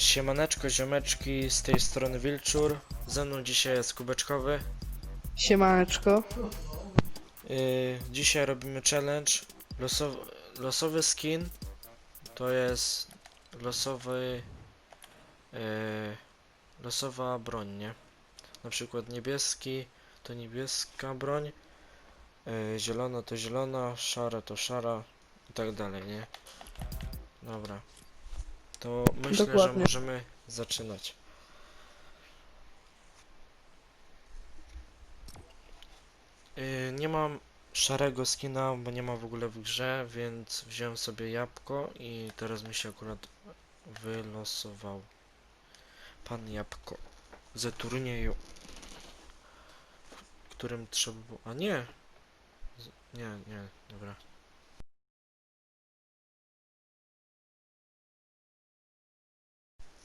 Siemaneczko, ziomeczki, z tej strony Wilczur. Ze mną dzisiaj jest Kubeczkowy. Siemaneczko. Yy, dzisiaj robimy challenge. Losowy, losowy skin to jest losowy. Yy, losowa broń, nie? Na przykład niebieski to niebieska broń. Yy, zielona to zielona, szara to szara i tak dalej, nie? Dobra. To myślę, że Dokładnie. możemy zaczynać. Yy, nie mam szarego skina, bo nie ma w ogóle w grze, więc wziąłem sobie jabłko i teraz mi się akurat wylosował pan jabłko ze turnieju, w którym trzeba było... A nie! Z- Nie, nie, dobra.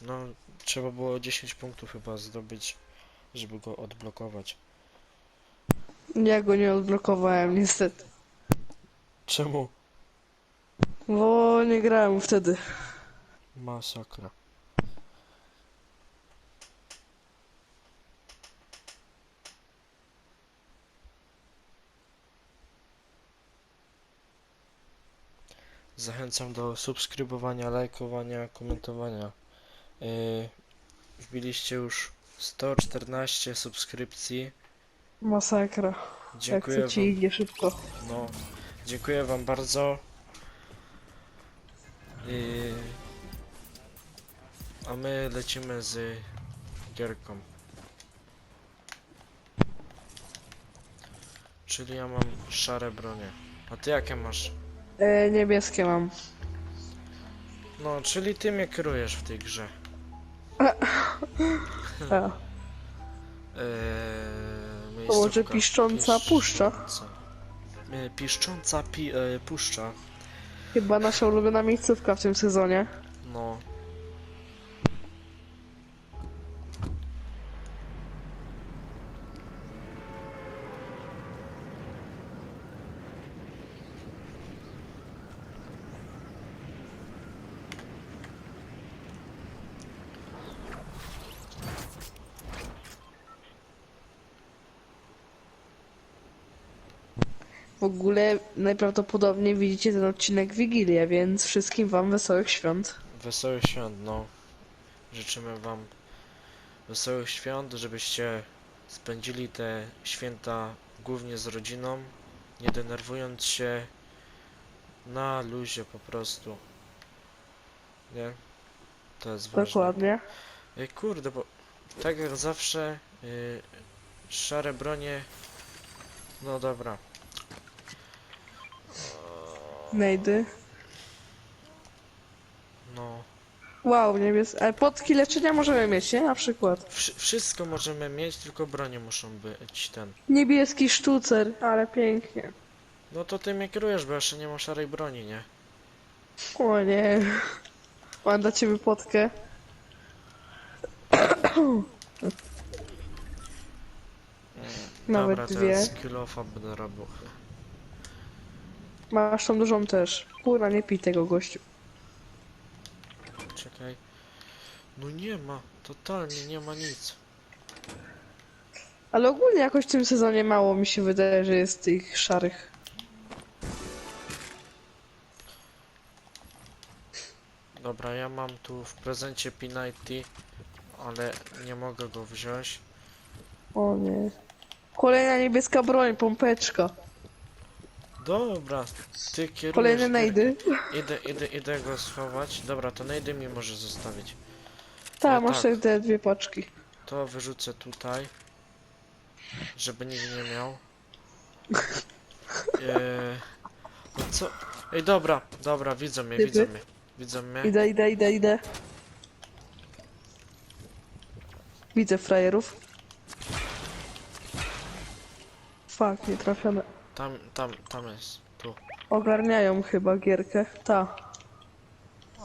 No, trzeba było 10 punktów chyba zdobyć, żeby go odblokować. Ja go nie odblokowałem niestety. Czemu? Bo nie grałem wtedy. Masakra. Zachęcam do subskrybowania, lajkowania, komentowania. Yy, wbiliście już 114 subskrypcji. Masakra. Dziękuję Jak to ci wam. idzie szybko. No, dziękuję wam bardzo. Yy, a my lecimy z gierką. Czyli ja mam szare bronie. A ty jakie masz? E, niebieskie mam. No, czyli ty mnie kierujesz w tej grze. A, Eee, To może miejscówka. piszcząca puszcza? Piszcząca. Eee, Piszcząca pi, e, puszcza. chyba nasza ulubiona miejscówka w tym sezonie. No. Ogóle najprawdopodobniej widzicie ten odcinek w Wigilię, więc wszystkim wam wesołych świąt. Wesołych świąt, no. Życzymy Wam wesołych świąt, żebyście spędzili te święta głównie z rodziną, nie denerwując się na luzie po prostu. Nie? To jest ważne. Dokładnie. Ej, kurde, bo tak jak zawsze yy, szare bronie. No dobra. Nejdy. No. Wow, niebieskie. Ale potki leczenia możemy mieć, nie? Na przykład. Wszy wszystko możemy mieć, tylko bronie muszą być ten. Niebieski sztucer, ale pięknie. No to ty mnie kierujesz, bo jeszcze nie mam szarej broni, nie? O nie. Mam dla ciebie potkę. Nawet Dobra, dwie. teraz kill offa będę robił. Masz tą dużą też. Kurwa, nie pij tego gościu. Czekaj. No nie ma, totalnie nie ma nic. Ale ogólnie jakoś w tym sezonie mało mi się wydaje, że jest tych szarych. Dobra, ja mam tu w prezencie P90, ale nie mogę go wziąć. O nie. Kolejna niebieska broń, pompeczka. Dobra, ty kierujesz. Kolejne gier- nejdy. Idę, idę, idę go schować. Dobra, to nejdy mi może zostawić. Tak, No masz tak. te dwie paczki. To wyrzucę tutaj, żeby nikt nie miał. Eee, no co? Ej, dobra, dobra, widzą mnie, Typy? widzą mnie. Widzą mnie. Idę, idę, idę, idę. Widzę frajerów. Fuck, nie trafione. Tam, tam, tam jest. Tu. Ogarniają chyba gierkę. Ta.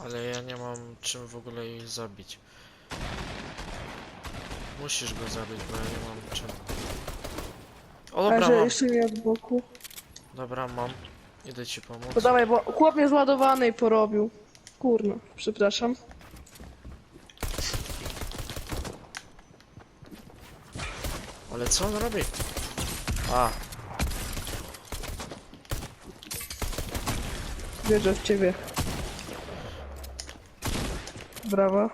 Ale ja nie mam czym w ogóle jej zabić. Musisz go zabić, bo ja nie mam czym. O dobra, Także mam. jeszcze od boku. Dobra, mam. Idę ci pomóc. No dawaj, bo chłop mnie zładowany i porobił. Kurno, przepraszam. Ale co on robi? A, Wierzę w ciebie. Brawo.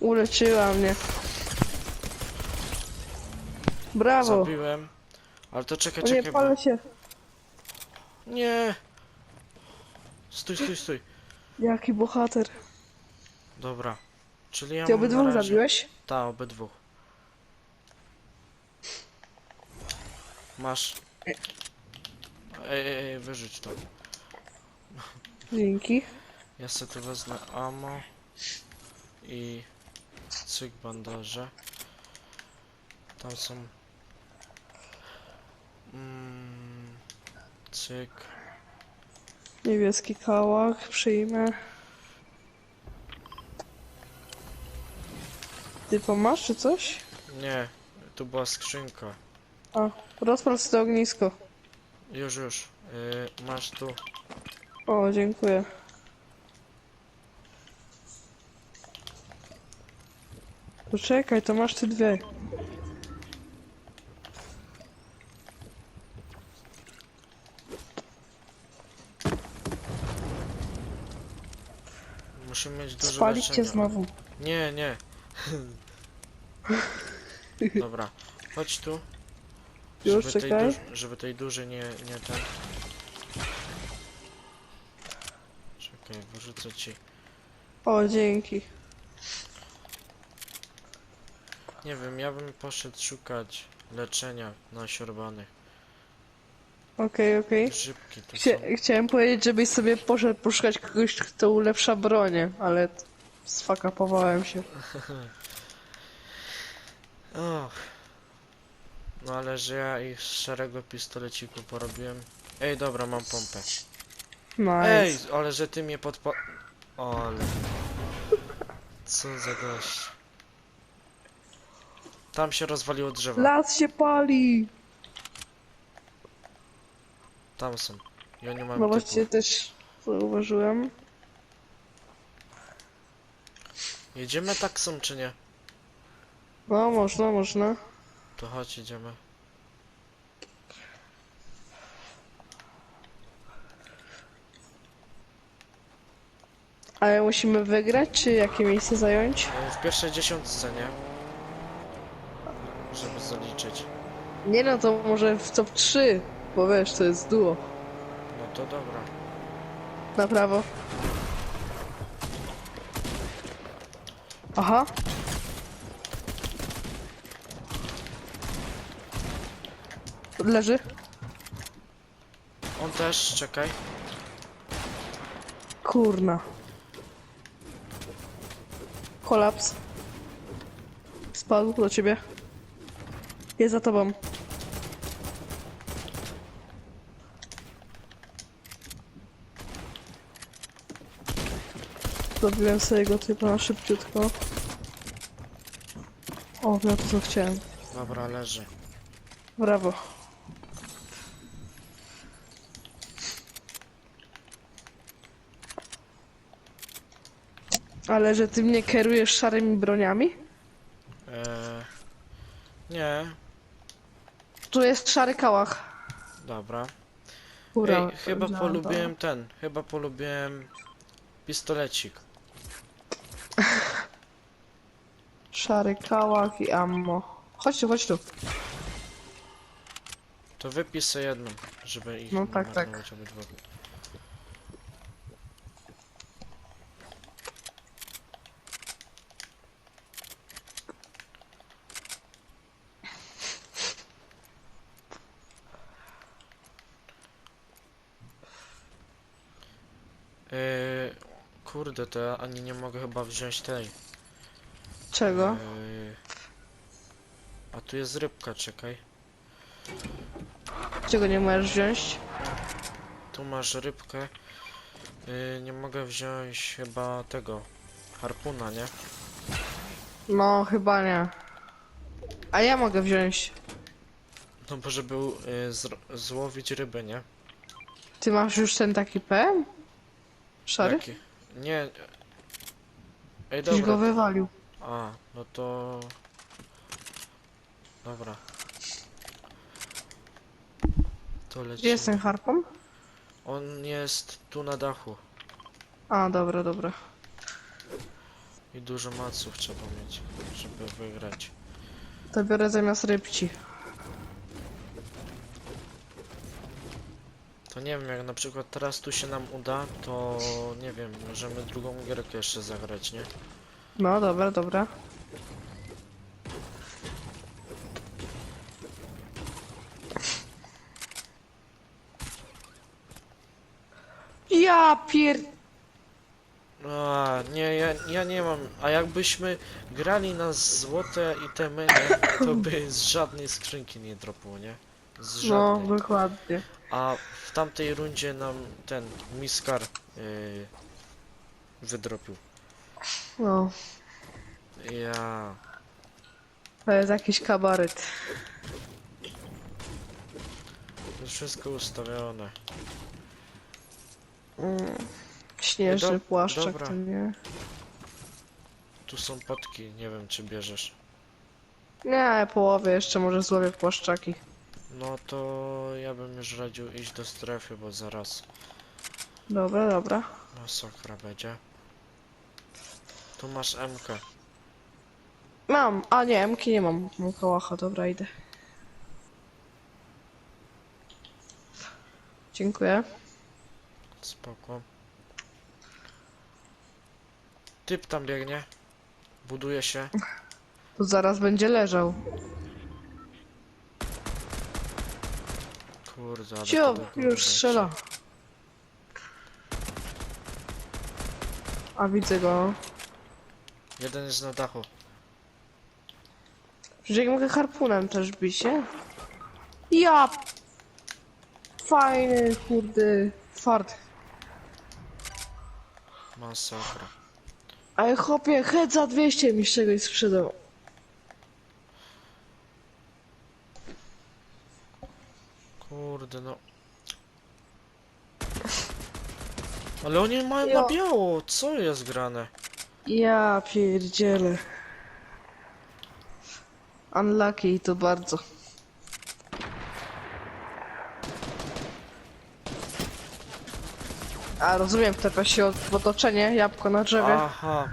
Uleczyła mnie. Brawo. zabiłem. Ale to czekaj, O nie, czekaj, bo... palę się. Nie! Stój, stój, stój. Jaki bohater. Dobra. Czyli ja Ty mam na razie... zabiłeś? Ta, obydwu. Masz. Ej, ej, ej, wyrzuć to. Dzięki. Ja sobie tu wezmę ammo i cyk bandaże. Tam są mm, cyk. Niebieski kałach, przyjmę. Ty to masz czy coś? Nie, tu była skrzynka. A, rozpal sobie ognisko. Już, już. Yy, masz tu. O, dziękuję. Poczekaj, to masz ty dwie. Musimy mieć dużo Spalić cię leczenia. znowu. Nie, nie. Dobra, chodź tu. Już, żeby, tej czekaj. duż, żeby tej duży nie, nie ten. Czekaj, wyrzucę ci. O, dzięki. Nie wiem, ja bym poszedł szukać leczenia na siorbany. Okej, okej. Grzybki tu są. Chcia chciałem powiedzieć, żebyś sobie poszedł poszukać kogoś, kto ulepsza bronię, ale sfakapowałem się. Och. No ale że ja ich z szarego pistoleciku porobiłem. Ej, dobra, mam pompę. Nice. Ej, ale że ty mnie podpa... Ale... Co za gość. Tam się rozwaliło drzewo. Las się pali! Tam są. Ja nie mam No typu. właśnie też zauważyłem. Jedziemy taksą czy nie? No, można, można. To chodź, jedziemy. Ale musimy wygrać, czy jakie miejsce zająć? E, W pierwszej dziesiątce, nie? Żeby zaliczyć. Nie no, to może w top 3, bo wiesz, to jest duo. No to dobra. Na prawo. Aha. Leży. On też, czekaj. Kurna. Kolaps. Spadł do ciebie. Jest za tobą. Zrobiłem sobie jego typa szybciutko. O, no to co chciałem. Dobra, leży. Brawo. Ale że ty mnie kierujesz szarymi broniami? Eee... Nie, Tu jest szary kałach. dobra. Ura, Ej, chyba no, polubiłem ten. Chyba polubiłem pistolecik. to- Szary kałach i ammo. Chodź tu, chodź tu. To wypij sobie jedną, żeby ich No nie tak, tak. marnować obydwu. Yy, kurde, to ja ani nie mogę chyba wziąć tej. Czego? Yy, a tu jest rybka, czekaj. Czego nie możesz wziąć? Tu masz rybkę. Yy, nie mogę wziąć chyba tego harpuna, nie? No, chyba nie. A ja mogę wziąć. No bo żeby yy, złowić rybę, nie? Ty masz już ten taki PM? Szary? Jaki? Nie. Ej, Ktoś go dobra. wywalił. A, no to... Dobra. To Gdzie lecimy. jest ten harpon? On jest tu na dachu. A, dobra, dobra. I dużo maców trzeba mieć, żeby wygrać. To biorę zamiast rybci. To nie wiem, jak na przykład teraz tu się nam uda, to nie wiem, możemy drugą gierkę jeszcze zagrać, nie? No, dobra, dobra. Ja pier... A, nie, ja, ja nie mam. A jakbyśmy grali na złote itemy, nie, to by z żadnej skrzynki nie dropło, nie? Z No, żadnej. dokładnie. A w tamtej rundzie nam ten Miskar yy, wydropił. No, Ja. to jest jakiś kabaret. Jest wszystko ustawione. Mm. Śnieżny płaszczak, dobra. to nie. Tu są potki, nie wiem czy bierzesz. Nie, połowę jeszcze może złowię płaszczaki. No to ja bym już radził iść do strefy, bo zaraz Dobra, dobra. masakra będzie. Tu masz MK. Mam, a nie, Mki nie mam. Mam kołacha, dobra, idę. Dziękuję. Spoko. Typ tam biegnie. Buduje się. Tu zaraz będzie leżał. Kurde, ale Cio, to już strzela. A widzę go. Jeden jest na dachu. Przecież jak mogę harpunem też bić, nie? Ja! Fajny, kurde, fart. Masakra. Ale chłopie, head za 200 mi z czegoś sprzedał. Kurde, no. Ale oni mają na biało. Co jest grane? Ja pierdzielę. Unlucky i to bardzo. A rozumiem, to się otoczenie, jabłko na drzewie. Aha.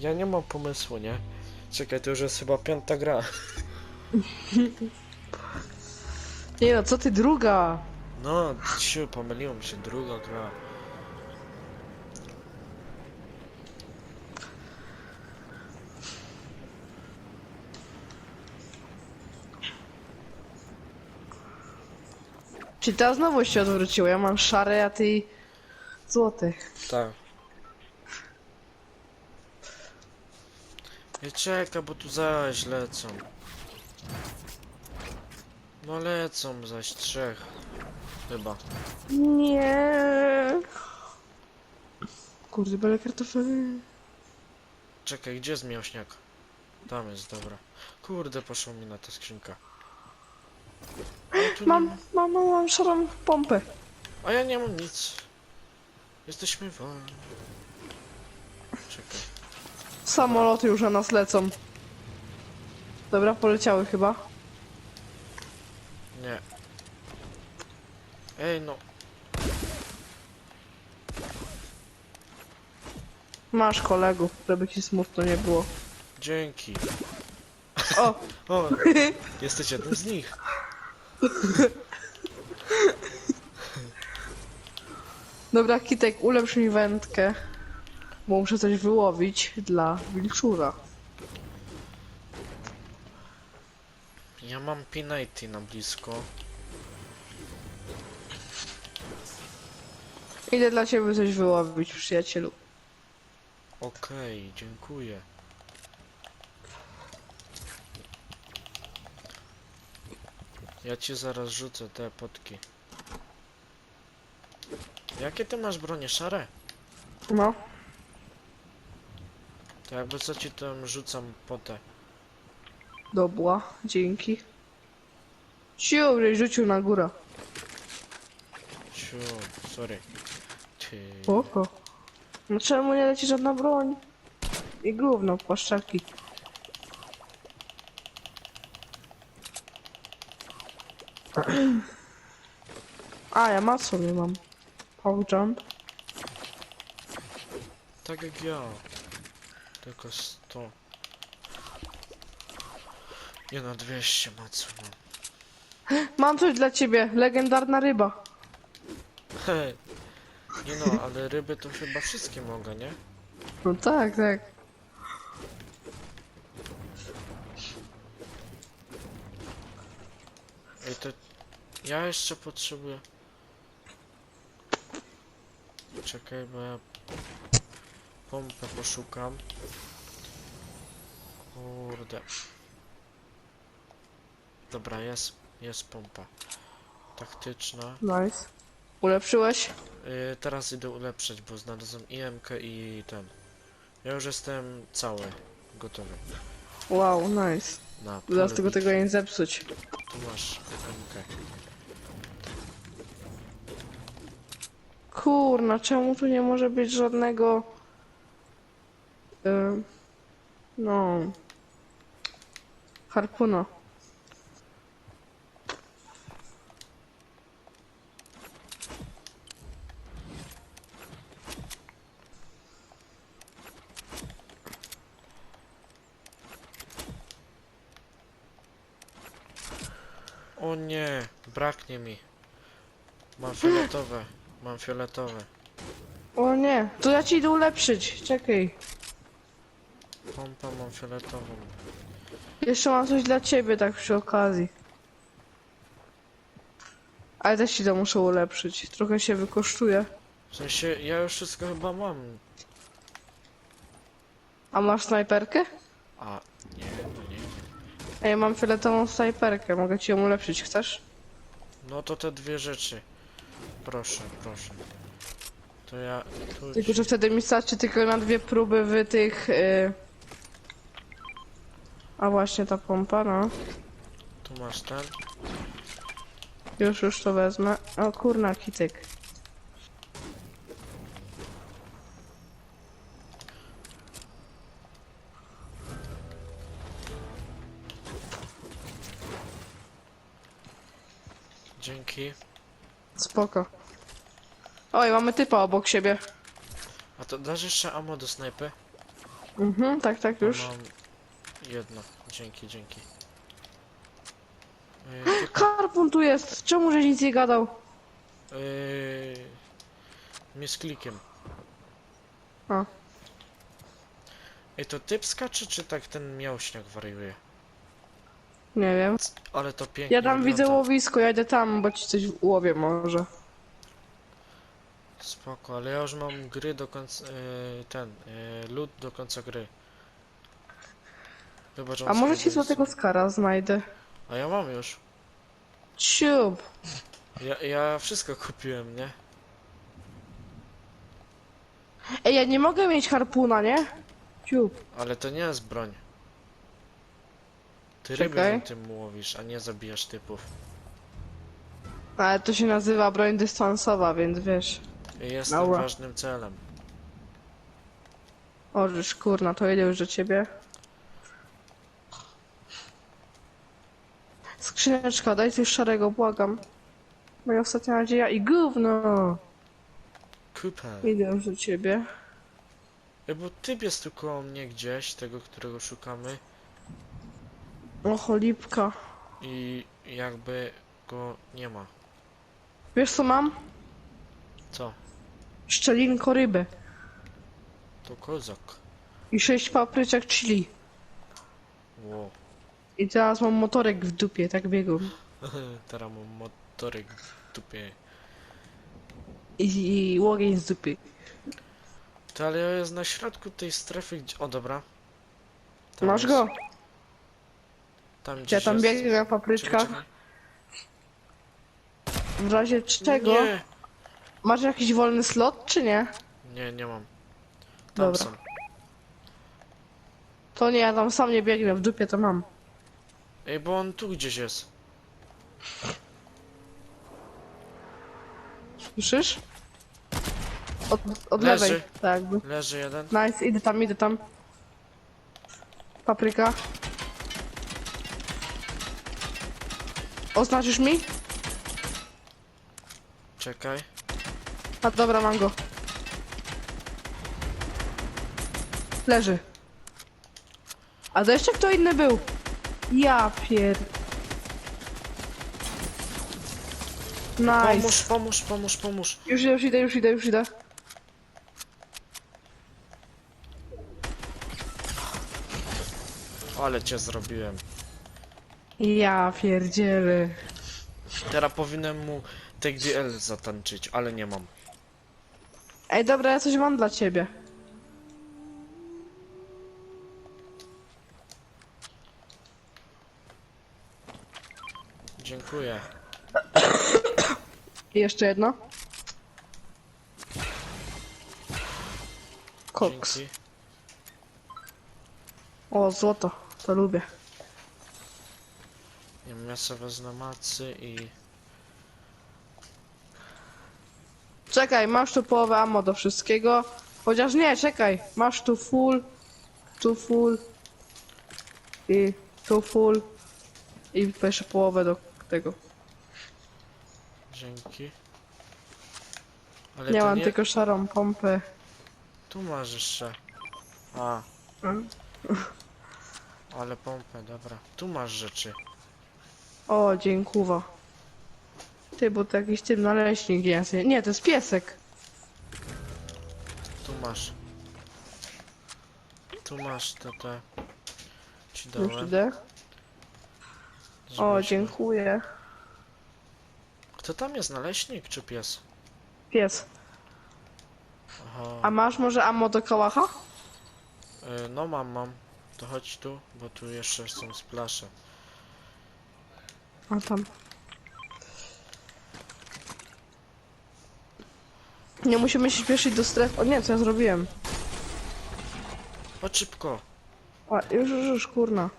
Ja nie mam pomysłu, nie? Czekaj, to już jest chyba piąta gra. Nie no, co ty druga? No, ciu, pomyliłem się, druga gra. Czyli teraz znowu się odwróciło. Ja mam szare, a ty złoty. Tak. Nie czeka, bo tu zaś lecą. No lecą zaś trzech. Chyba. Nie. Kurde, bele kartofel. Czekaj, gdzie jest mięśniak? Tam jest, dobra. Kurde, poszło mi na tu nie Mam, ma- mam, mam, mam szarą pompę. A ja nie mam nic. Jesteśmy wolni. Samoloty już na nas lecą. Dobra, poleciały chyba. Nie. Ej, no. Masz kolegów, żeby ci smutno nie było. Dzięki. O! O, jesteś jednym z nich. Dobra, Kitek, ulepsz mi wędkę. Bo muszę coś wyłowić dla wilczura. Ja mam P90 na blisko. Idę dla ciebie coś wyłowić, przyjacielu. Okej, dziękuję. Ja ci zaraz rzucę te potki. Jakie ty masz bronie? Szare? No. To jakby co ci tam rzucam potę. Dobra, dzięki. Żeś rzucił na górę. Ciu, sorry. Ty. Spoko. No czemu nie leci żadna broń? I gówno, płaszczaki. A, ja ma sobie mam. Power jump. Tak jak ja. Tylko 100. Nie no, 200 macu mam. Mam coś dla ciebie, legendarna ryba. Hej. Nie no, ale ryby to chyba wszystkie mogę, nie? No tak, tak. Ej, to ja jeszcze potrzebuję. Czekaj, bo ja pompę poszukam. Kurde. Dobra, jest, jest pompa. Taktyczna. Nice. Ulepszyłeś? Yy, teraz idę ulepszyć, bo znalazłem IMK i ten. Ja już jestem cały, gotowy. Wow, nice. Na Zaraz tego bitwy. nie zepsuć. Tu masz IMK. Kurna, czemu tu nie może być żadnego... No... Harpuna. O nie, braknie mi. Mam fioletowe, mam fioletowe. O nie, to ja ci idę ulepszyć, czekaj. Pompa mam fioletową. Jeszcze mam coś dla ciebie, tak przy okazji. Ale też ci to muszę ulepszyć, trochę się wykosztuje. W sensie, ja już wszystko chyba mam. A masz snajperkę? A, nie, no nie. Ja mam fioletową snajperkę, mogę ci ją ulepszyć, chcesz? No to te dwie rzeczy. Proszę, proszę. To ja tu Tylko, że wtedy mi starczy tylko na dwie próby w tych... Y... A właśnie ta pompa, no. tu masz ten. Już, już to wezmę. O kurna, kityk. Dzięki. Spoko. Oj, mamy typa obok siebie. A to dasz jeszcze ammo do snajpy? Mhm, tak, tak, już. Mam jedno. Dzięki, dzięki. Yy, Karpun tu jest! Czemu żeś nic nie gadał? Yy, nie z klikiem. A. Ej, to typ skacze, czy tak ten miałśniak wariuje? Nie wiem. Ale to pięknie Ja tam widzę wygląda. łowisko, ja idę tam, bo ci coś łowię może. Spoko, ale ja już mam gry do końca, yy, ten, yy, lód do końca gry. On A może ci złotego skara znajdę. A ja mam już. Ciup! Ja, ja wszystko kupiłem, nie? Ej, ja nie mogę mieć harpuna, nie? Ciup. Ale to nie jest broń. Ty ryby Czekaj. na tym łowisz, a nie zabijasz typów. Ale to się nazywa broń dystansowa, więc wiesz. I Jestem Dobra. ważnym celem. Ożysz, kurna, to idę już do ciebie. Skrzyneczka, daj coś szarego, błagam. Moja ostatnia nadzieja i gówno! Cooper. Idę już do ciebie. Ej, bo typ jest tu koło mnie gdzieś, tego, którego szukamy. O, cholipka. I jakby go nie ma. Wiesz co mam? Co? Szczelinko ryby. To kozak. I sześć papryczek chili. Ło. I teraz mam motorek w dupie, tak biegłem. Teraz mam motorek w dupie. I, i łogień z dupy. To ale ja jest na środku tej strefy, gdzie... O, dobra. Tam Masz jest. go? Tam Ja gdzieś tam jest. biegnę na Czekaj, papryczkach. czekaj. W razie czego? Nie, Masz jakiś wolny slot, czy nie? nie, nie mam. Tam Dobra. są. To nie, ja tam sam nie biegnę, w dupie to mam. Ej, bo on tu gdzieś jest. Słyszysz? Od, od Leży. lewej. Tak jakby. Leży jeden. Nice, idę tam, idę tam. Papryka. Oznaczysz mi? Czekaj. A dobra, mam go. Leży. A to jeszcze kto inny był? Ja pier... Nice. Pomóż, pomóż, pomóż, pomóż. Już idę, już idę, już idę, już idę. Ale cię zrobiłem. Ja pierdzielę. Teraz powinienem mu Take the L zatańczyć, ale nie mam. Ej, dobra, ja coś mam dla ciebie. Dziękuję. I jeszcze jedno. Koks. Dzięki. O, złoto. To lubię. Nie wiem, ja sobie wezmę macy i... Czekaj, masz tu połowę ammo do wszystkiego. Chociaż nie, czekaj. Masz tu full, tu full i tu full i jeszcze połowę do tego. Dzięki. Ale mam nie... tylko szarą pompę. Tu masz jeszcze. A, Mm. ale pompę, dobra. Tu masz rzeczy. O, dziękuwa. Ty, bo to jakiś tym naleśnik jest. Nie, to jest piesek. Tu masz. Tu masz te te. Ci dałem. O, dziękuję. Kto tam jest, naleśnik czy pies? Pies. Aha. A masz może ammo do kałacha? Y, no mam, mam. To chodź tu, bo tu jeszcze są splasze. A tam. Nie musimy się śpieszyć do strefy. O nie, co ja zrobiłem? Chodź szybko. O, już, już, już, kurna.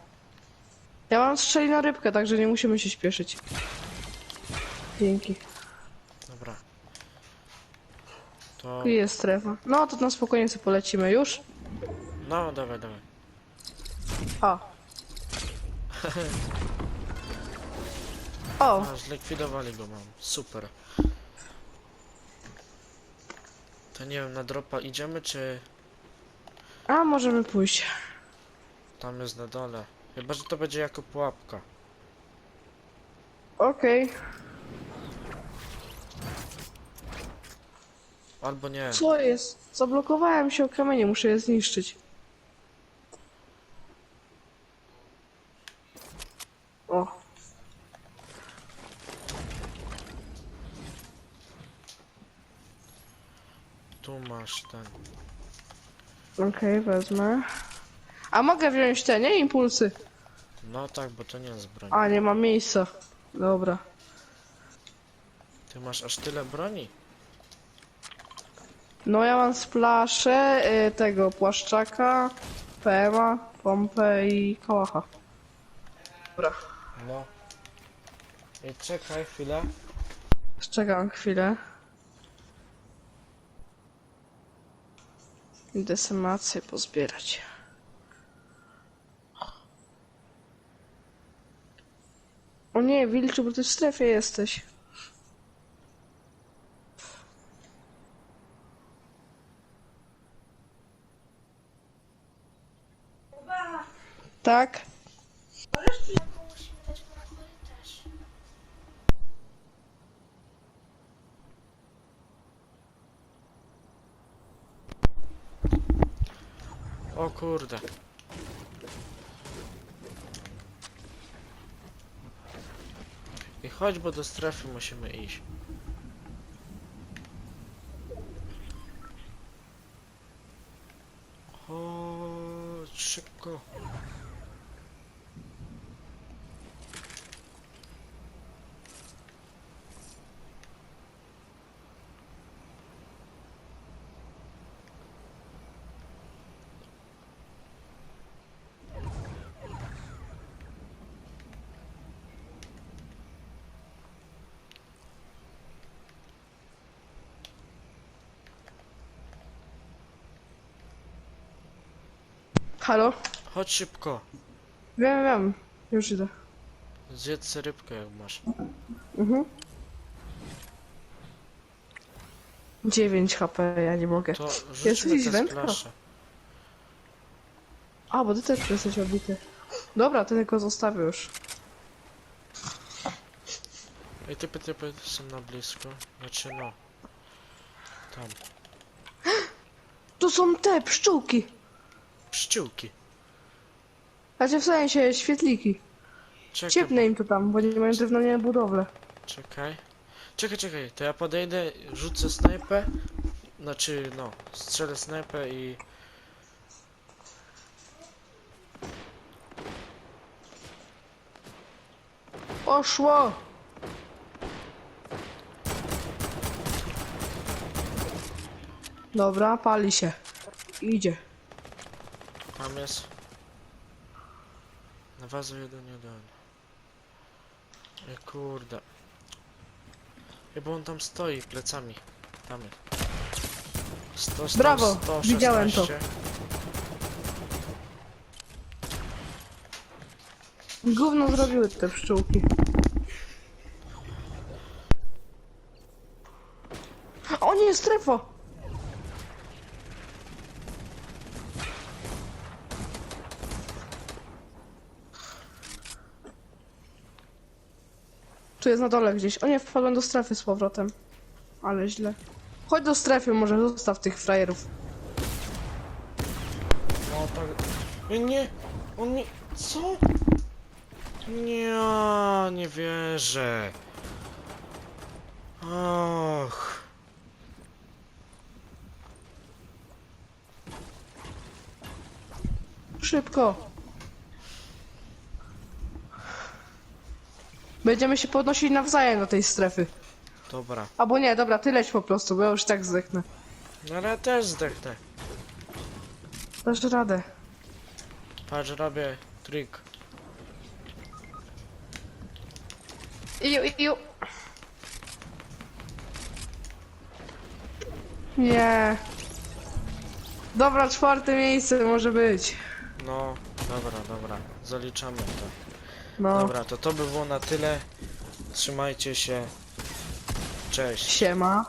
Ja mam strzeli na rybkę, także nie musimy się śpieszyć. Dzięki. Dobra. To... Tu jest strefa. No, to na spokojnie sobie polecimy już. No, dawaj, dawaj. O. O, A, zlikwidowali go mam. Super. To nie wiem, na dropa idziemy, czy a możemy pójść. tam jest na dole? Chyba, że to będzie jako pułapka. Okej. Albo nie. Co jest? Zablokowałem się o kamienie, muszę je zniszczyć. O. Tu masz ten. Okej, wezmę. A mogę wziąć te, nie? Impulsy. No tak, bo to nie jest broń. A, nie ma miejsca. Dobra. Ty masz aż tyle broni? No ja mam splaszę y, tego płaszczaka, PMA, pompę i kałacha. Dobra. No. Ej, czekaj chwilę. Czekam chwilę. Idę semację pozbierać. O nie, Wilczu, bo ty w strefie jesteś. Tak? O kurde. I chodź, bo do strefy musimy iść. Chodź szybko. Halo? Chodź szybko. Wiem, wiem. Już idę. Zjedz sobie rybkę jak masz. Mhm. 9 HP, ja nie mogę. To Jesteś rzućmy te wędka? splasze. A, bo ty też jesteś obity. Dobra, to tylko zostawię już. Ej, typy, typy są na blisko. Znaczy no. Tam. Tu są te pszczółki. Pszczółki. Znaczy w sensie świetliki. Czekaj, Ciepnę im to tam, bo nie mają drewniane budowle. czekaj. Czekaj, czekaj, to ja podejdę, rzucę snajpę. Znaczy, no, strzelę snajpę i... Poszło! Dobra, pali się. Idzie. Tam jest. Na wazu jeden, jeden. Ej, kurde. Bo on tam stoi plecami. Tam jest. Sto, sto, Brawo, 116. widziałem to. Gówno zrobiły te pszczółki. O nie, strefa! Tu jest na dole gdzieś. O nie, wpadłem do strefy z powrotem. Ale źle. Chodź do strefy, może zostaw tych frajerów. No tak. Ej, nie! On nie. Co? Nie, nie wierzę. Och. Szybko. Będziemy się podnosić nawzajem do tej strefy. Dobra. Albo nie, dobra, ty leć po prostu, bo ja już tak zdechnę. No ale ja też zdechnę. Dasz radę. Patrz, robię trik. Iu, iu. Nie. Dobra, czwarte miejsce może być. No, dobra, dobra. Zaliczamy to. No, Dobra, to to by było na tyle. Trzymajcie się. Cześć. siema.